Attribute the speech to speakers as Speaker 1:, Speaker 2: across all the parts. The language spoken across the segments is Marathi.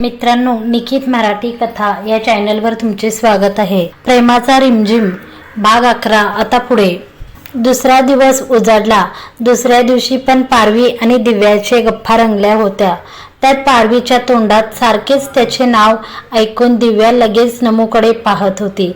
Speaker 1: मित्रांनो निखित मराठी कथा या चॅनलवर तुमचे स्वागत आहे. प्रेमाचा रिमझिम भाग अकरा आता पुढे. दुसरा दिवस उजाडला. दुसऱ्या दिवशी पण पारवी आणि दिव्याचे गप्पा रंगल्या होत्या. त्यात पारवीच्या तोंडात सारखेच त्याचे नाव ऐकून दिव्या लगेच नमूकडे पाहत होती.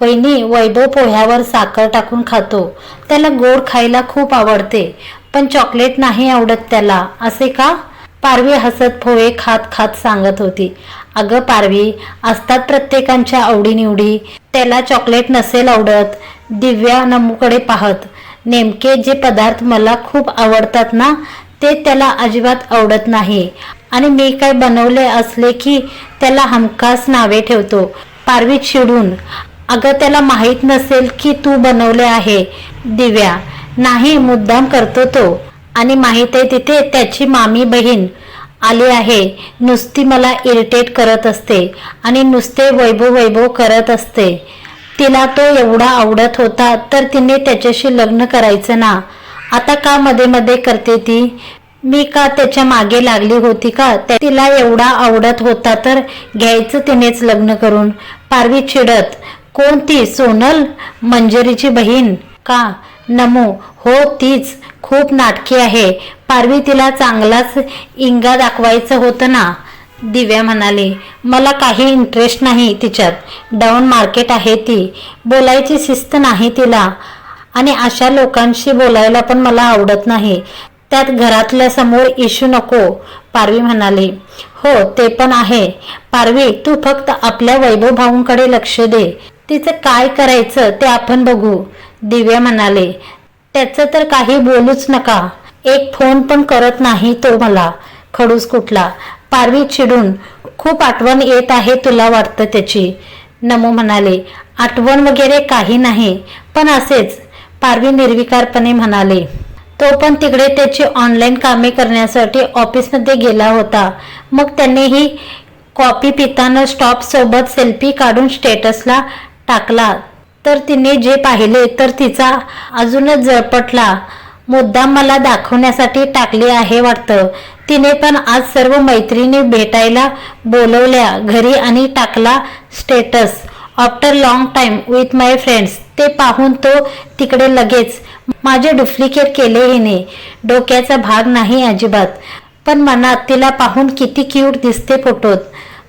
Speaker 1: वहिनी वैभव पोह्यावर साखर टाकून खातो. त्याला गोड खायला खूप आवडते पण चॉकलेट नाही आवडत त्याला. असे का? पारवी हसत फोवे खात खात सांगत होती. अगं पारवी असतात प्रत्येकांच्या आवडीनिवडी. त्याला चॉकलेट नसेल आवडत. दिव्या नमूकडे पाहत. नेमके जे पदार्थ मला खूप आवडतात ना ते त्याला अजिबात आवडत नाही. आणि मी काय बनवले असले की त्याला हमखास नावे ठेवतो. पारवी चिडून अगं त्याला माहीत नसेल की तू बनवले आहे. दिव्या नाही मुद्दाम करतो तो. आणि माहीत आहे तिथे त्याची मामी बहीण आली आहे. नुसती मला इरिटेट करत असते आणि नुसते वैभव वैभव करत असते. तिला तो एवढा आवडत होता तर तिने त्याच्याशी लग्न करायचं ना. आता का मध्ये मध्ये करते ती? मी का त्याच्यामागे लागली होती का? तिला एवढा आवडत होता तर घ्यायचं तिनेच लग्न करून. पारवी चिडत कोणती सोनल? मंजरीची बहीण? का? नमो हो तीच. खूप नाटकी आहे. पारवी तिला चांगलाच इंगा दाखवायचं होतं ना? दिव्या म्हणाली मला काही इंटरेस्ट नाही तिच्यात. डाऊन मार्केट आहे ती. बोलायची शिस्त नाही तिला. आणि अशा लोकांशी बोलायला पण मला आवडत नाही. त्यात घरातल्या समोर इशू नको पारवी म्हणाली. हो ते पण आहे. पारवी तू फक्त आपल्या वैभव भाऊंकडे लक्ष दे. तिचं काय करायचं ते आपण बघू दिव्या म्हणाले. त्याचं तर काही बोलूच नका. एक फोन पण करत नाही तो मला. खडूस कुठला? पारवी चिडून खूप आठवण येत आहे तुला वाटतं त्याची. नमो म्हणाले आठवण वगैरे काही नाही पण असेच. पारवी निर्विकारपणे म्हणाले तो पण तिकडे त्याची ऑनलाईन कामे करण्यासाठी ऑफिसमध्ये गेला होता. मग त्यांनीही कॉपी पिताना स्टॉप सोबत सेल्फी काढून स्टेटसला टाकला. तर तिने जे पाहिले तर तिचा अजूनच जळपटला. मुद्दाम मला दाखवण्यासाठी टाकली आहे वाटतं. तिने पण आज सर्व मैत्रिणी भेटायला बोलवल्या घरी आणि टाकला status after long time with my friends ते पाहून तो तिकडे लगेच माझे डुप्लिकेट केले हिने. डोक्याचा भाग नाही अजिबात. पण मनात तिला पाहून किती क्यूट दिसते फोटोत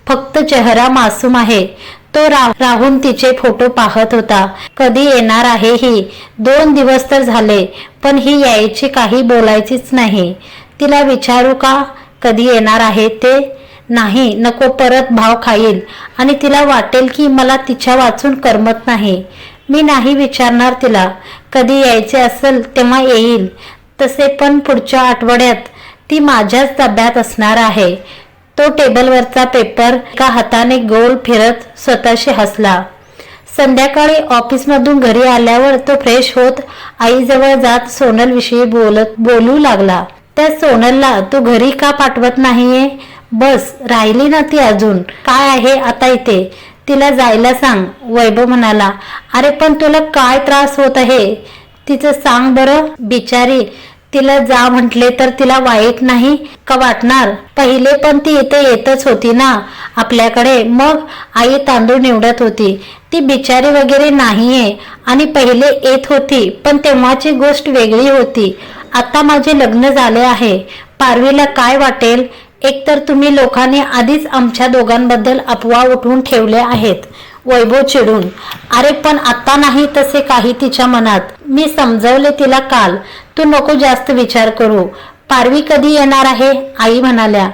Speaker 1: फक्त चेहरा मासूम आहे. तो रा राहून तिचे फोटो पाहत होता. कधी येणार आहे ही? दोन दिवस तर झाले पण ही यायची काही बोलायचीच नाही. तिला विचारू का? कधी येणार आहे ते? नाही नको परत भाव खाईल. आणि तिला वाटेल की मला तिच्या वाचून करमत नाही. मी नाही विचारणार तिला. कधी यायचे असेल तेव्हा येईल. तसे पण पुढच्या आठवड्यात ती माझ्याच ताब्यात असणार आहे. तो टेबलवरचा पेपर एका हाताने गोल फिरत स्वतःशी हसला. संध्याकाळी ऑफिसमधून घरी आल्यावर तो फ्रेश होत आईजवळ जात सोनल विषयी बोलत बोलू लागला. त्या सोनलला तू घरी का पाठवत नाहीये? बस राहिली ना ती अजून. काय आहे आता इथे? तिला जायला सांग वैभव म्हणाला. अरे पण तुला काय त्रास होत आहे? तिचं सांग बरं. बिचारी तिला जा म्हटले तर तिला वाईट नाही का वाटणार? पहिले पण ती इथे येतच होती ना. आपल्याकडे मग आई तांदूळ निवडत होती. ती बिचारी वगैरे नाहीये. आणि पहिले येत होती पण तेव्हाची गोष्ट वेगळी होती. आता माझे लग्न झाले आहे. पारवीला काय वाटेल? एकतर तुम्ही लोकांनी आधीच आमच्या दोघांबद्दल अफवा उठवून ठेवल्या आहेत वैभव चिडून. अरे पण आता नाही तसे काही तिच्या मनात. मी समजवले तिला काल. तू नको जास्त विचार करू. पारवी कधी येणार आहे? आई म्हणाल्या.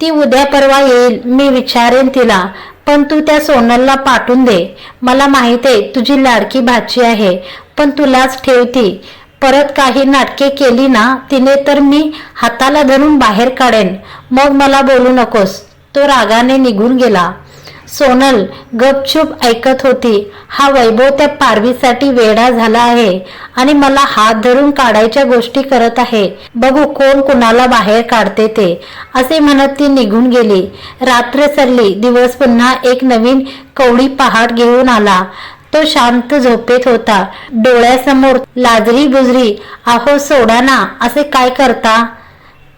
Speaker 1: ती उद्या परवा येईल मी विचारेन तिला. पण तू त्या सोनलला पाठवून दे. मला माहीत आहे तुझी लाडकी भाची आहे. पण तुलाच ठेवती. परत काही नाटके केली ना तिने तर मी हाताला धरून बाहेर काढेन. मग मला बोलू नकोस. तो रागाने निघून गेला. सोनल गपचूप ऐकत होती. हा वैभव त्या पारवीसाठी वेडा झाला आहे आणि मला हात धरून काढायच्या गोष्टी करत आहे. बघू कोण कुणाला बाहेर काढते ते असे म्हणत ती निघून गेली. रात्र सरली. दिवस पुन्हा एक नवीन कवडी पहाट घेऊन आला. तो शांत झोपेत होता. डोळ्यासमोर लाजरी बुजरी आहो सोडा ना असे काय करता?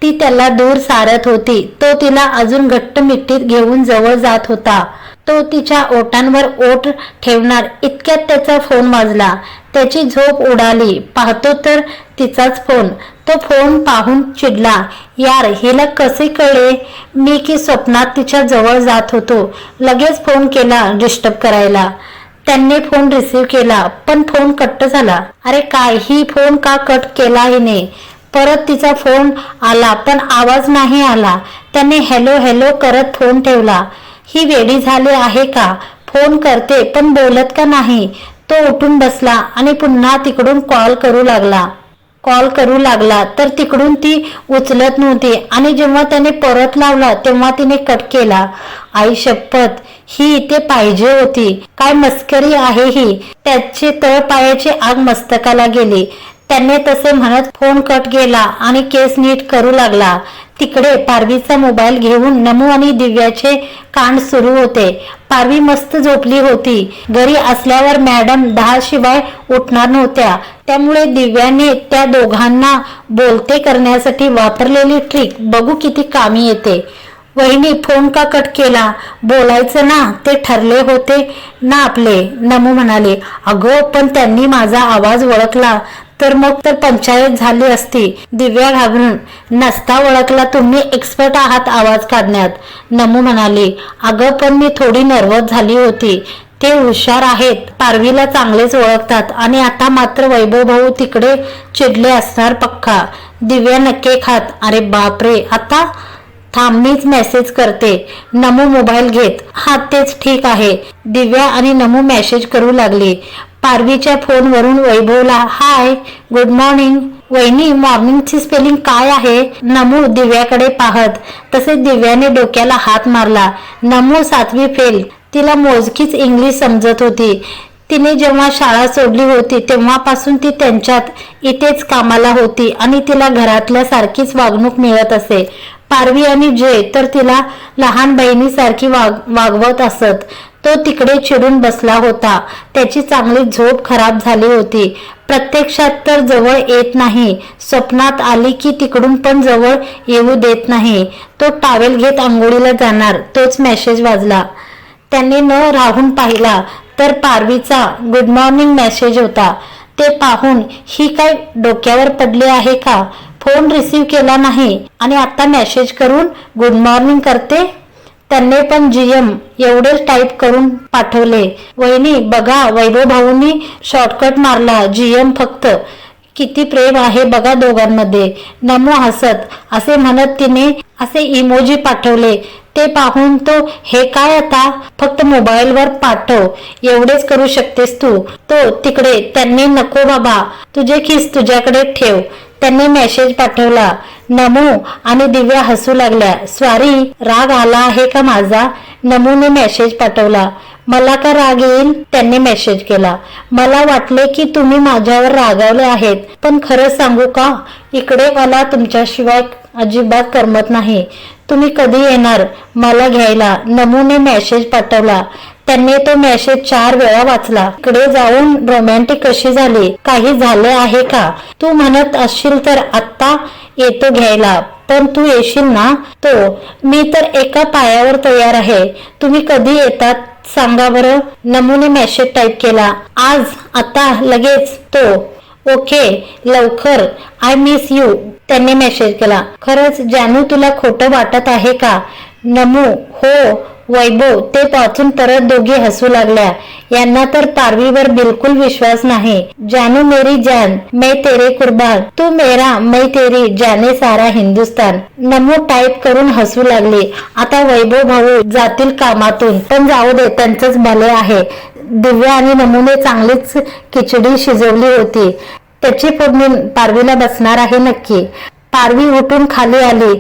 Speaker 1: ती त्याला दूर सारत होती. तो तिला अजून घट्ट मिठीत घेऊन जवळ जात होता. तो तिच्या ओटांवर ओट ठेवणार इतक्यात त्याचा फोन वाजला. त्याची झोप उडाली. पाहतो तर तिचाच फोन. तो फोन पाहून चिडला. यार हिला कसे कळले मी की स्वप्नात तिच्या जवळ जात होतो. लगेच फोन केला डिस्टर्ब करायला. त्यांनी फोन रिसीव्ह केला. पण फोन कट झाला. अरे काय ही फोन का कट केला हिने परत तिचा फोन आला पण आवाज नाही आला. त्याने हॅलो हॅलो करत फोन ठेवला. ही वेडी झाली आहे का? फोन करते पण बोलत का नाही? तो उठून बसला आणि पुन्हा तिकडून कॉल करू लागला. कॉल करू लागला तर तिकडून ती उचलत नव्हती. आणि जेव्हा त्याने परत लावला तेव्हा तिने कट केला. आई शपथ ही इथे पाहिजे होती. काय मस्करी आहे ही. त्याची तळपायाची आग मस्तकाला गेली. त्याने तसे म्हणत फोन कट गेला आणि केस नीट करू लागला. तिकडे पारवीचा मोबाईल घेऊन नमू आणि दिव्याचे कांड सुरू होते. पारवी मस्त झोपली होती. घरी असल्यावर मॅडम दहा शिवाय उठणार नव्हत्या. त्यामुळे दिव्याने त्या दोघांना बोलते करण्यासाठी वापरलेली ट्रिक बघू किती कामी येते. वहिनी फोन का कट केला? बोलायचं ना ते ठरले होते ना आपले नमू म्हणाले. अगं पण त्यांनी माझा आवाज ओळखला. तर मग तर पंचायत झाली असती. दिव्या घाबरून नसता ओळखला तुम्ही एक्सपर्ट आहात आवाज काढण्यात. नमू म्हणाले अगं पण मी थोडी नर्वस झाली होती. ते हुशार आहेत पारवीला चांगलेच ओळखतात आणि आता मात्र वैभव भाऊ तिकडे चिडले असणार पक्का. दिव्या नक्के खात अरे बापरे आता थांब मीच मेसेज करते. नमू मोबाईल घेत. हा तेच ठीक आहे. दिव्या आणि नमू मेसेज करू लागली. पारवीच्या फोनवरून वैभवला हाय गुड मॉर्निंग वहिनी मॉर्निंगची स्पेलिंग काय आहे? नमू दिव्याकडे पाहत तसे दिव्याने डोक्याला हात मारला. नमू सातवी फेल. तिला मोजकीच इंग्लिश समजत होती. तिने जेव्हा शाळा सोडली होती तेव्हापासून ती त्यांच्यात इथेच कामाला होती आणि तिला घरातल्या सारखीच वागणूक मिळत असे. पारवी आणि जय तर तिला लहान बहिणीसारखी वाग वागवत असत. तो तिकडे चिडून बसला होता. त्याची चांगली झोप खराब झाली होती. प्रत्यक्षात तर जवळ येत नाही. स्वप्नात आली की तिकडून पण जवळ येऊ देत नाही. तो टावेल घेत आंघोळीला जाणार. तोच मेसेज वाजला. त्यांनी न राहून पाहिला तर पारवीचा गुड मॉर्निंग मेसेज होता. ते पाहून ही काय डोक्यावर पडली आहे का? फोन रिसीव केला नाही. आणि आता मेसेज करून गुड मॉर्निंग करते? त्यांनी पण जीएम एवढेच टाईप करून पाठवले. वहिनी बघा वैभव भाऊनी शॉर्टकट मारला. जीएम फक्त किती प्रेम आहे बघा दोघांमध्ये. नमो हसत. असे म्हणत तिने असे इमोजी पाठवले. ते पाहून तो हे काय आता? फक्त मोबाईलवर पाठव. एवढेच करू शकतेस तू. तो तिकडे त्यांनी नको बाबा. तुझे खिस तुझ्याकडे ठेव. त्यांनी मेसेज पाठवला. नमू आणि दिव्या हसू लागल्या. स्वारी राग आला आहे का माझा? नमूने मेसेज पाठवला. मला का राग येईल? त्यांनी मेसेज केला. मला वाटले की तुम्ही माझ्यावर रागावले आहेत पण खरं सांगू का? इकडे मला तुमच्याशिवाय अजिबात करमत नाही. तुम्ही कधी येणार? मला घ्यायला. नमूने मेसेज पाठवला. त्यांनी तो मेसेज चार वेळा वाचला. इकडे जाऊन रोमॅन्टिक कशी झाली? काही झाले आहे का? तू म्हणत असशील तर आत्ता येतो घ्यायला. पण तू येशील ना? तो मी तर एका पायावर तयार आहे. तुम्ही कधी येतात? सांगा बरं. नमुने मेसेज टाईप केला. आज आता लगेच. तो ओके लवकर. आय मिस यू त्यांनी मेसेज केला. खरंच जानू तुला खोटं वाटत आहे का? नमू हो. वैभव ते वाचून परत दोघी हसू लागल्या. यांना तर पारवीवर बिलकुल विश्वास नाही. जानू मेरी जान मैं तेरे कुर्बान. तू मेरा मैं तेरी जाने सारा हिंदुस्तान. नमो टाईप करून हसू लागले. आता वैभव भाऊ जातील कामातून. पण जाऊ दे त्यांचंच भले आहे. दिव्या आणि नमुने चांगलीच खिचडी शिजवली होती. त्याची पूर्ण पारवीला बसणार आहे नक्की. पारवी उठून खाली आली.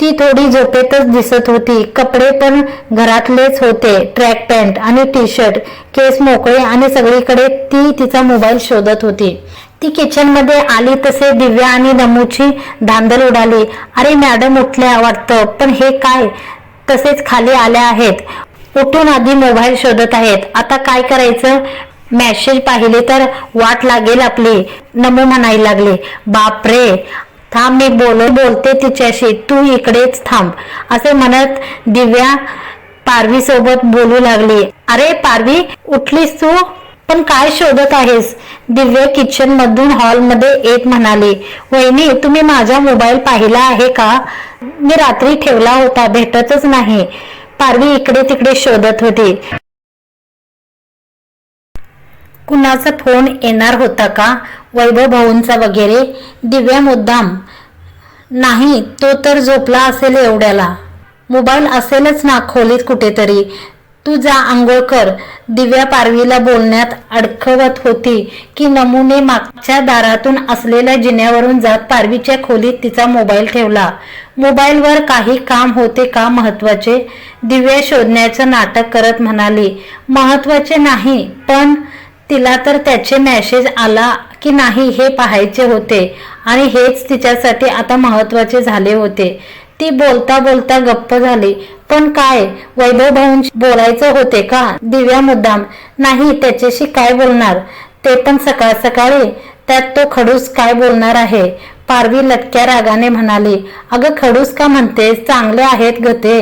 Speaker 1: ती थोडी झोपेतच दिसत होती. कपडे पण घरातलेच होते. ट्रॅक पॅन्ट आणि टी शर्ट केस मोकळे आणि सगळीकडे ती तिचा मोबाईल शोधत होती. ती किचनमध्ये आली तसे दिव्या आणि नमूची धांदल उडाली. अरे मॅडम उठल्या वाटतं पण हे काय? तसेच खाली आल्या आहेत. उठून आधी मोबाईल शोधत आहेत. आता काय करायचं? मेसेज पाहिले तर वाट लागेल आपली. नमो म्हणायला लागले. बापरे! थांब मी बोल बोलते तिच्याशी. तू इकडेच थांब. असे म्हणत दिव्या पारवी सोबत बोलू लागली. अरे पारवी उठलीस तू? पण काय शोधत आहेस? दिव्या किचन मधून हॉलमध्ये येत म्हणाली. वहिनी तुम्ही माझा मोबाईल पाहिला आहे का? मी रात्री ठेवला होता भेटतच नाही. पारवी इकडे तिकडे शोधत होती. कुणाचा फोन येणार होता का? वैभव भाऊंचा वगैरे दिव्या मुद्दाम. नाही तो तर झोपला असेल एवढ्याला. मोबाईल असेलच ना खोलीत कुठेतरी. तू जा आंघोळ कर. दिव्या पारवीला बोलण्यात अडखवत होती की नमुने मागच्या दारातून असलेल्या जिन्यावरून जात पारवीच्या खोलीत तिचा मोबाईल ठेवला. मोबाईलवर काही काम होते का महत्त्वाचे? दिव्या शोधण्याचं नाटक करत म्हणाली महत्त्वाचे नाही पण तिला तर त्याचे मेसेज आला की नाही हे पाहायचे होते. आणि हेच तिच्यासाठी आता महत्त्वाचे झाले होते. ती बोलता बोलता गप्प झाली. पण काय? वैभव भाऊंशी बोलायचं होते का? दिव्या मुद्दाम नाही त्याच्याशी काय बोलणार? ते पण सकाळ सकाळी. त्यात तो खडूस काय बोलणार आहे? पारवी लटक्या रागाने म्हणाली अगं खडूस का म्हणतेस? चांगले आहेत ग ते.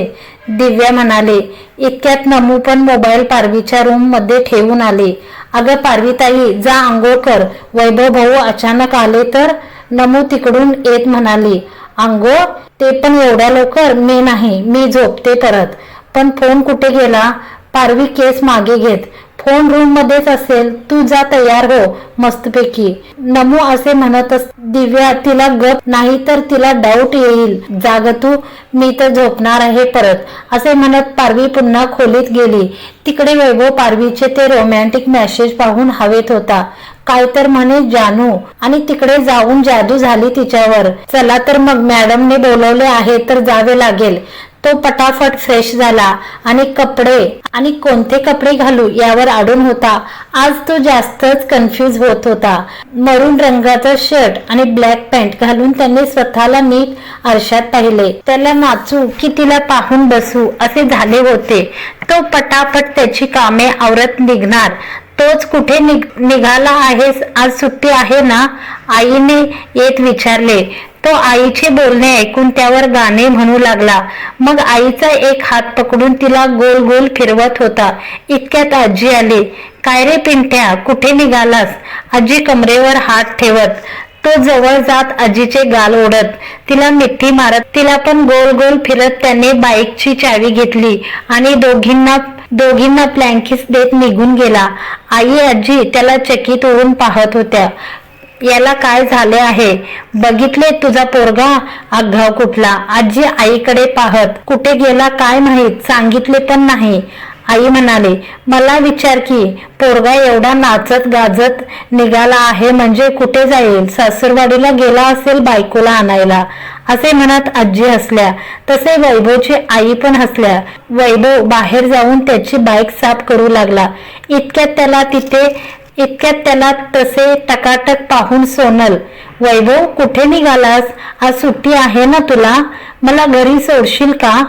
Speaker 1: दिव्या म्हणाले इतक्यात नमू पण मोबाईल पारवीच्या रूममध्ये ठेवून आले. अगं पारवीताई जा आंघोळ कर. वैभव भाऊ अचानक आले तर? नमू तिकडून येत म्हणाली आंघोळ? ते पण एवढ्या लवकर? मी नाही. मी झोपते परत. पण फोन कुठे गेला? पारवी केस मागे घेत. फोन रूम मध्येच असेल तू जा तयार हो मस्तपैकी. नमू असे म्हणत दिव्या तिला गप नाही तर तिला डाऊट येईल. जाग तू मी तर झोपणार आहे परत असे म्हणत पारवी पुन्हा खोलीत गेली. तिकडे वैभव पारवीचे ते रोमॅन्टिक मेसेज पाहून हवेत होता. काय तर म्हणे जानू आणि तिकडे जाऊन जादू झाली तिच्यावर. चला तर मग मॅडमने बोलवले आहे तर जावे लागेल. तो पटाफट फ्रेश झाला. आणि कपडे आणि कोणते कपडे घालू यावर अडून होता. आज तो जास्तच कन्फ्यूज होत होता. मरून रंगाचा शर्ट आणि ब्लॅक पॅन्ट घालून त्याने स्वतःला नीट आरशात पाहिले. त्याला नाचू की तिला पाहून बसू असे झाले होते. तो पटापट त्याची कामे आवरत निघणार. तोच कुठे निघ- निघाला आहेस? आज सुट्टी आहे ना? आईने येत विचारले. तो आईचे बोलणे ऐकून त्यावर गाणे म्हणू लागला. मग आईचा एक हात पकडून तिला गोल गोल फिरवत होता. इतक्यात आजी आली. काय रे पिंट्या कुठे निघालास? आजी कमरेवर हात ठेवत. तो जवळ जात आजीचे गाल ओढत. तिला मिठी मारत तिला पण गोल गोल फिरत त्याने बाईकची चावी घेतली आणि दोघींना दोघींना प्लँकीस देत निघून गेला. आई आजी त्याला चकित होऊन पाहत होत्या. याला काय झाले आहे? बघितले तुझा पोरगा? आघाव कुठला? आजी आईकडे पाहत कुठे गेला काय माहीत? सांगितले पण नाही. आई म्हणाले मला विचार की पोरगा एवढा नाचत गाजत निघाला आहे म्हणजे कुठे जाईल? सासूरवाडीला गेला असेल बायकोला आणायला. असे म्हणत आजी हसल्या. तसे वैभवची आई पण हसल्या. वैभव बाहेर जाऊन त्याची बाईक साफ करू लागला. इतक्यात त्याला तिथे इतक्यात त्याला तसे टकाटक पाहून सोनल वैभव कुठे निघालास? आज सुट्टी आहे ना तुला? मला घरी सोडशील का?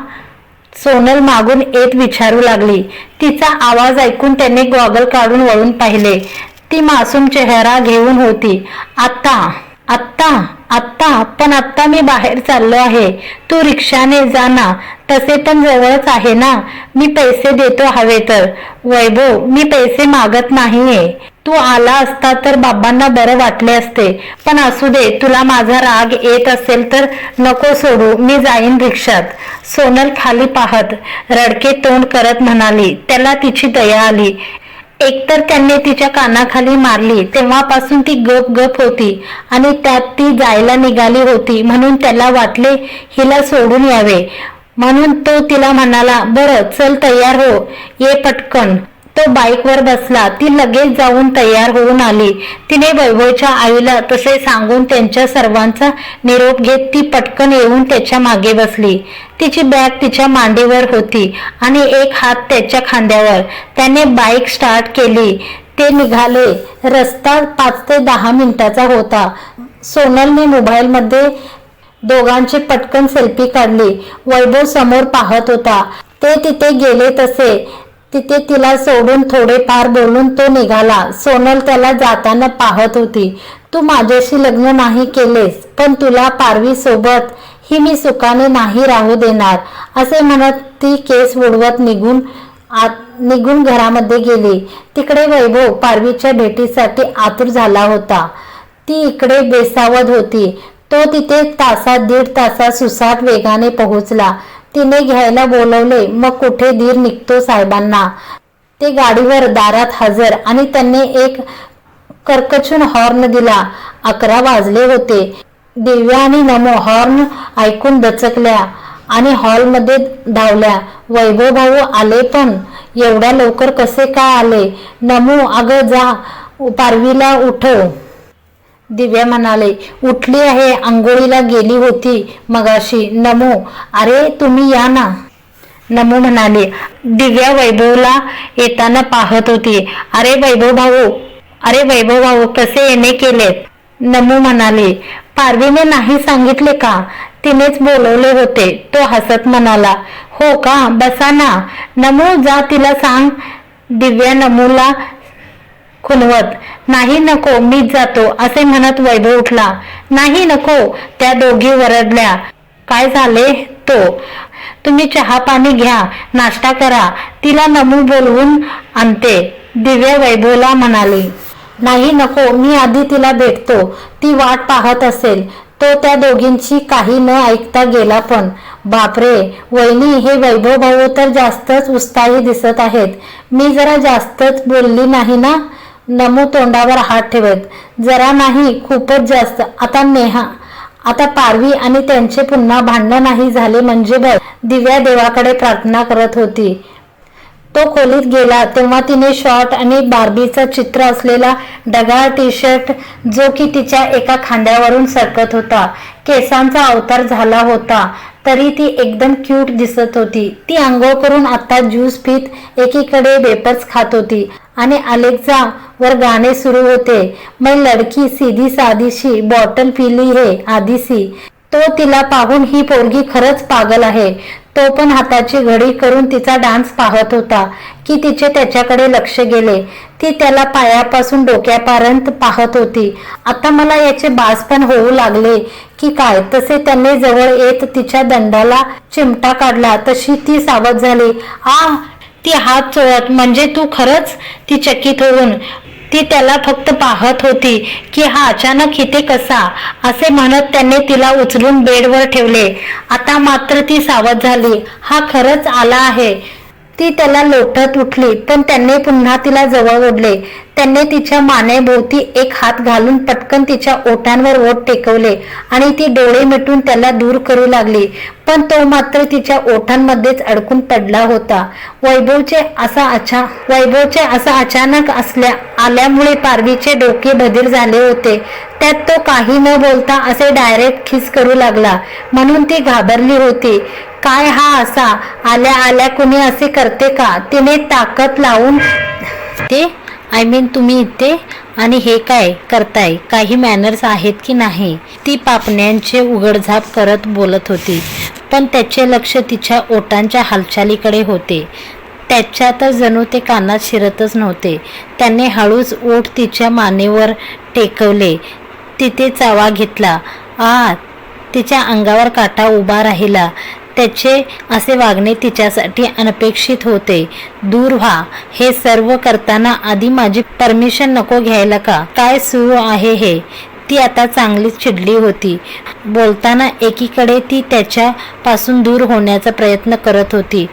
Speaker 1: सोनल मागून येत विचारू लागली. तिचा आवाज ऐकून त्याने गॉगल काढून वळून पाहिले. ती मासूम चेहरा घेऊन होती. आत्ता आत्ता आत्ता पण आत्ता मी बाहेर चाललो आहे. तू रिक्षाने जा ना. तसे पण जवळच आहे ना. मी पैसे देतो हवे तर. वैभव मी पैसे मागत नाहीये. तू आला असता तर बाबांना बरं वाटले असते. पण असू दे तुला माझा राग येत असेल तर नको सोडू मी जाईन रिक्षात. सोनल खाली पाहत रडके तोंड करत म्हणाली त्याला तिची दया आली. एकतर त्यांनी तिच्या कानाखाली मारली तेव्हापासून ती गप गप होती आणि त्यात ती जायला निघाली होती म्हणून त्याला वाटले हिला सोडून यावे. म्हणून तो तिला म्हणाला बरं चल तयार हो. ये पटकन. तो बाईकवर बसला. ती लगेच जाऊन तयार होऊन आली. तिने वैभवच्या आईला तसे सांगून त्यांच्या सर्वांचा निरोप घेत ती पटकन येऊन त्याच्यामागे बसली. तिची बॅग तिच्या मांडीवर होती आणि एक हात त्याच्या खांद्यावर. त्याने बाईक स्टार्ट केली. ते निघाले. रस्ता पाच ते दहा मिनिटाचा होता. सोनलने मोबाईलमध्ये दोघांची पटकन सेल्फी काढली. वैभव समोर पाहत होता. ते तिथे गेले तसे. तिथे तिला सोडून थोडेफार बोलून तो निघाला. सोनल त्याला जाताना पाहत होती. तू माझ्याशी लग्न नाही केलेस पण तुला पारवी सोबत ही मी सुखाने नाही राहू देणार असे म्हणत ती केस उडवत निघून आत निघून घरामध्ये गेली. तिकडे वैभव पारवीच्या भेटीसाठी आतुर झाला होता. ती इकडे बेसावध होती. तो तिथे तासात दीड तासात सुसाट वेगाने पोहोचला. तिने घ्यायला बोलवले मग कुठे धीर निघतो साहेबांना? ते गाडीवर दारात हजर आणि त्यांनी एक कर्कचून हॉर्न दिला. अकरा वाजले होते. दिव्या आणि नमो हॉर्न ऐकून दचकल्या आणि हॉलमध्ये धावल्या. वैभव भाऊ आले पण. एवढ्या लवकर कसे काय आले? नमो अगं जा. पारवीला उठव. दिव्या म्हणाले उठली आहे आंघोळीला गेली होती. मगाशी नमो. अरे तुम्ही या ना. नमो म्हणाले दिव्या वैभवला येताना पाहत होती. अरे वैभव भाऊ अरे वैभव भाऊ कसे येणे केलेत? नमो म्हणाले पारवीने नाही सांगितले का? तिनेच बोलवले होते. तो हसत म्हणाला हो का? बसा ना. नमो जा तिला सांग. दिव्या नमूला खुलवत. नाही नको मीच जातो असे म्हणत वैभव उठला. नाही नको त्या दोघी वरडल्या. काय झाले? तो. तुम्ही चहा पाणी घ्या नाश्ता करा तिला नमू बोलवून आणते दिव्या वैभवला म्हणाली. नाही नको मी आधी तिला भेटतो ती वाट पाहत असेल तो त्या दोघींची काही न ऐकता गेला पण. बापरे वहिनी हे वैभव भाऊ तर जास्तच उत्साही दिसत आहेत. मी जरा जास्तच बोलली नाही ना? नमू तोंडावर हात ठेवत. जरा नाही खूपच जास्त. आता नेहा. आता पारवी आणि त्यांचे पुन्हा भांडणं नाही झाले म्हणजे बघ दिव्या देवाकडे प्रार्थना करत होती. तो खोलीत गेला. तेव्हा तिने शॉर्ट आणि बार्बीचं चित्र असलेला डगाळ टी शर्ट जो की तिच्या एका खांद्यावरून सरकत होता केसांचा अवतार झाला होता. तरी ती एकदम क्यूट दिसत होती. ती आंघोळ करून आता ज्यूस पीत एकीकडे वेपर्स खात होती. आणि अलेक्झा वर गाणे सुरू होते. मै लडकी सीधी साधीशी बॉटल पिली हे आधीसी. तो तिला पाहून ही पोरगी खरंच पागल आहे. तो पण हाताची घडी करून तिचा डान्स पाहत होता की तिचे त्याच्याकडे लक्ष गेले. ती त्याला पायापासून डोक्यापर्यंत पाहत होती. आता मला याचे बास पण होऊ लागले की काय? तसे त्याने जवळ येत तिच्या दंडाला चिमटा काढला तशी ती सावध झाली. आ ती हात चोळत म्हणजे तू खरंच ती चकित होऊन ती त्याला फक्त पाहत होती की हा अचानक इथे कसा? असे म्हणत त्याने तिला उचलून बेडवर ठेवले. आता मात्र ती सावध झाली. हा खरंच आला आहे. ती त्याला लोटत उठली पण त्यांनी पुन्हा तिला जवळ ओढले. त्यांनी तिच्या मानेभोवती एक हात घालून पटकन तिच्या ओठांवर ओठ टेकवले आणि ती डोळे मिटून त्याला दूर करू लागली. पण तो मात्र तिच्या ओठांमध्येच अडकून पडला होता. वैभवचे असा अचा वैभवचे असा अचानक असल्या आल्यामुळे पारवीचे डोके बधीर झाले होते. त्यात तो काही न बोलता असे डायरेक्ट खिस करू लागला. म्हणून ती घाबरली होती. काय हा असा? आल्या आल्या कुणी असे करते का? तिने ताकद लावून ते आय मीन तुम्ही इथे आणि हे काय करताय? काही मॅनर्स आहेत की नाही? ती पापण्यांचे उघडझाप करत बोलत होती. पण त्याचे लक्ष तिच्या ओटांच्या हालचालीकडे होते. त्याच्यातच जणू ते कानात शिरतच नव्हते. त्याने हळूच ओठ तिच्या मानेवर टेकवले. तिथे चावा घेतला. आ तिच्या अंगावर काटा उभा राहिला. त्याचे असे वागणे तिच्यासाठी अनपेक्षित होते. दूर व्हा हे सर्व करताना आधी माझी परमिशन नको घ्यायला का? काय सुरू आहे हे? ती आता चांगलीच चिडली होती. बोलताना एकीकडे ती त्याच्यापासून दूर होण्याचा प्रयत्न करत होती.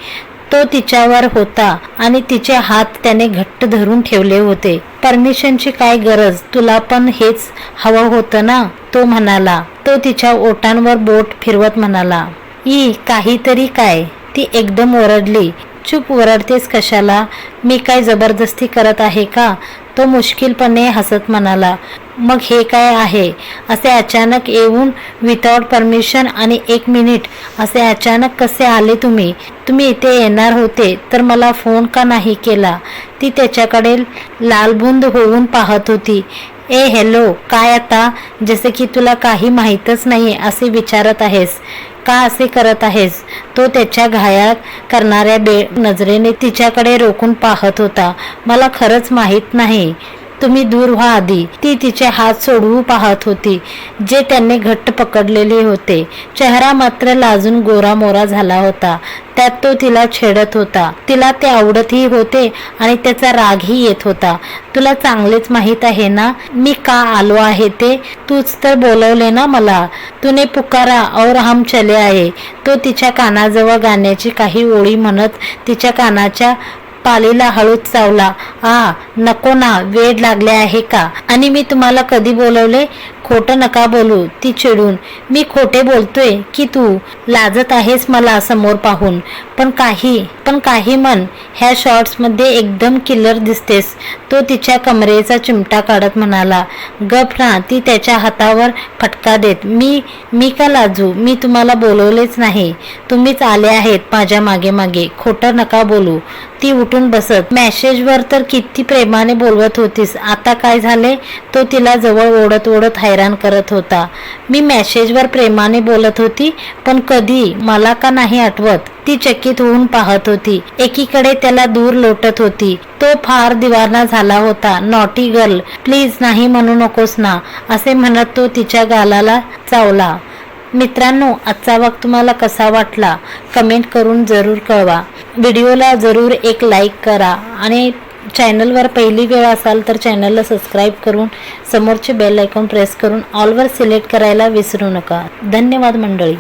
Speaker 1: तो तिच्यावर होता आणि तिचे हात त्याने घट्ट धरून ठेवले होते. परमिशनची काय गरज? तुला पण हेच हवं होतं ना? तो म्हणाला. तो तिच्या ओटांवर बोट फिरवत म्हणाला. ई काहीतरी काय? ती एकदम ओरडली. चूप ओरडतेस कशाला? मी काय जबरदस्ती करत आहे का? तो मुश्किलपणे हसत म्हणाला. मग हे काय आहे? असे अचानक येऊन विदाउट परमिशन आणि एक मिनिट असे अचानक कसे आले तुम्ही? तुम्ही इथे येणार होते तर मला फोन का नाही केला? ती त्याच्याकडे लालबुंद होऊन पाहत होती. ए हॅलो काय आता? जसे की तुला काही माहीतच नाही असे विचारत आहेस. का असे करत आहेस? तो त्याच्या घायाळ करणाऱ्या बे नजरेने तिच्याकडे रोखून पाहत होता. मला खरंच माहीत नाही. तुम्ही दूर व्हा आधी. ती तिचे हात सोडवू पाहत होती जे त्यांनी घट्ट पकडलेले होते. चेहरा मात्र लाजून गोरा मोरा झाला होता. त्यात तो तिला छेडत होता. तिला ते आवडतही होते आणि त्याचा रागही येत होता. तुला चांगलेच माहीत आहे ना? मी का आलो आहे ते? तूच तर बोलवले ना मला. तुने पुकारा और हम चले आहे. तो तिच्या कानाजवळ गाण्याची काही ओळी म्हणत तिच्या कानाच्या पालीला हळूच चावला. आ नको ना वेड लागले आहे का? आणि मी तुम्हाला कधी बोलवले? खोटं नका बोलू ती चिडून. मी खोटे बोलतोय की तू लाजत आहेस मला समोर पाहून. पण काही पण काही मन ह्या शॉर्ट्समध्ये एकदम किल्लर दिसतेस. तो तिच्या कमरेचा चिमटा काढत म्हणाला गप ना ती त्याच्या हातावर फटका देत. मी मी का लाजू? मी तुम्हाला बोलवलेच नाही. तुम्हीच आले आहेत माझ्या मागे मागे. खोटं नका बोलू. ती उठून बसत मॅसेजवर तर किती प्रेमाने बोलवत होतीस. आता काय झाले? तो तिला जवळ ओढत ओढत हैराण करत होता. मी मॅसेजवर प्रेमाने बोलत होती पण कधी मला का नाही आठवत. ती चकित होऊन पाहत होती. एकीकडे त्याला दूर लोटत होती. तो फार दिवाना झाला होता. नॉटी गर्ल प्लीज नाही म्हणू नकोस ना असे म्हणत तो तिच्या गालाला चावला. मित्रांनो आजचा वाग तुम्हाला कसा वाटला? कमेंट करून जरूर कळवा. व्हिडिओला जरूर एक लाईक करा आणि चॅनलवर पहिली वेळ असाल तर चॅनलला सबस्क्राईब करून समोरचे बेल आयकॉन प्रेस करून ऑलवर सिलेक्ट करायला विसरू नका. धन्यवाद मंडळी.